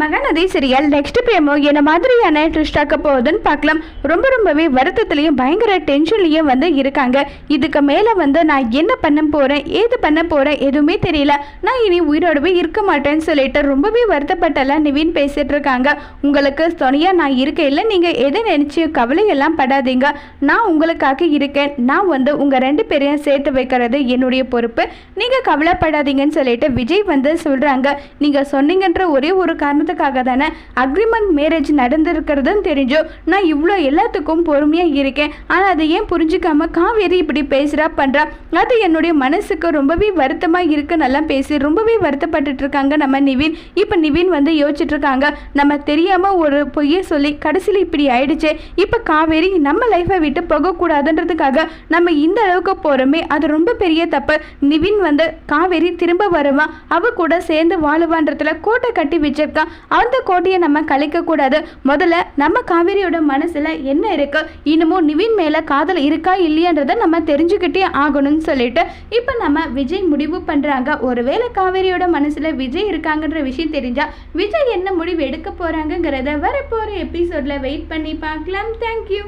Mahanadi serial next பிரேமோ என்ன மாதிரியான twist ஆக்க போகுதுன்னு பார்க்கலாம். ரொம்ப ரொம்பவே வருத்தத்துலேயும் பயங்கர டென்ஷன்லேயும் வந்து இருக்காங்க. இதுக்கு மேலே வந்து நான் என்ன பண்ண போகிறேன் ஏது பண்ண போகிறேன் எதுவுமே தெரியல. நான் இனி உயிரோடவே இருக்க மாட்டேன்னு சொல்லிட்டு ரொம்பவே வருத்தப்பட்டெல்லாம் நிவின் பேசிட்டு இருக்காங்க. உங்களுக்கு துணையாக நான் இருக்கையில் நீங்கள் எதை நினச்சி கவலையெல்லாம் படாதீங்க. நான் உங்களுக்காக இருக்கேன். நான் வந்து உங்கள் ரெண்டு பேரையும் சேர்த்து வைக்கிறது என்னுடைய பொறுப்பு. நீங்கள் கவலைப்படாதீங்கன்னு சொல்லிட்டு விஜய் வந்து சொல்கிறாங்க நீங்கள் சொன்னீங்கன்ற ஒரே ஒரு காரணத்தை காரணத்துக்காக தானே அக்ரிமெண்ட் மேரேஜ் நடந்திருக்கிறதுன்னு தெரிஞ்சோ நான் இவ்வளோ எல்லாத்துக்கும் பொறுமையாக இருக்கேன். ஆனால் அதை ஏன் புரிஞ்சுக்காம காவேரி இப்படி பேசுகிறா பண்ணுறா அது என்னுடைய மனசுக்கு ரொம்பவே வருத்தமாக இருக்குன்னெல்லாம் பேசி ரொம்பவே வருத்தப்பட்டுட்டு இருக்காங்க நம்ம நிவின். இப்போ நிவின் வந்து யோசிச்சுட்டு இருக்காங்க. நம்ம தெரியாமல் ஒரு பொய்யை சொல்லி கடைசியில் இப்படி ஆயிடுச்சே. இப்போ காவேரி நம்ம லைஃப்பை விட்டு போகக்கூடாதுன்றதுக்காக நம்ம இந்த அளவுக்கு போகிறோமே அது ரொம்ப பெரிய தப்பு. நிவின் வந்து காவேரி திரும்ப வருவான் அவ கூட சேர்ந்து வாழுவான்றதுல கோட்டை கட்டி வச்சிருக்கான் அந்த கோட்டையை நம்ம கலைக்க கூடாது. முதல்ல நம்ம காவேரியோட மனசுல என்ன இருக்கு? இன்னமும் நிவின் மேல காதல் இருக்கா இல்லையான்றதை நம்ம தெரிஞ்சுக்கிட்டே ஆகணும்னு சொல்லிட்டு இப்போ நம்ம விஜய் முடிவு பண்றாங்க. ஒருவேளை காவேரியோட மனசுல விஜய் இருக்காங்கன்ற விஷயம் தெரிஞ்சா விஜய் என்ன முடிவு எடுக்க போகிறாங்கங்கிறத வரப்போற எபிசோட்ல வெயிட் பண்ணி பார்க்கலாம். தேங்க்யூ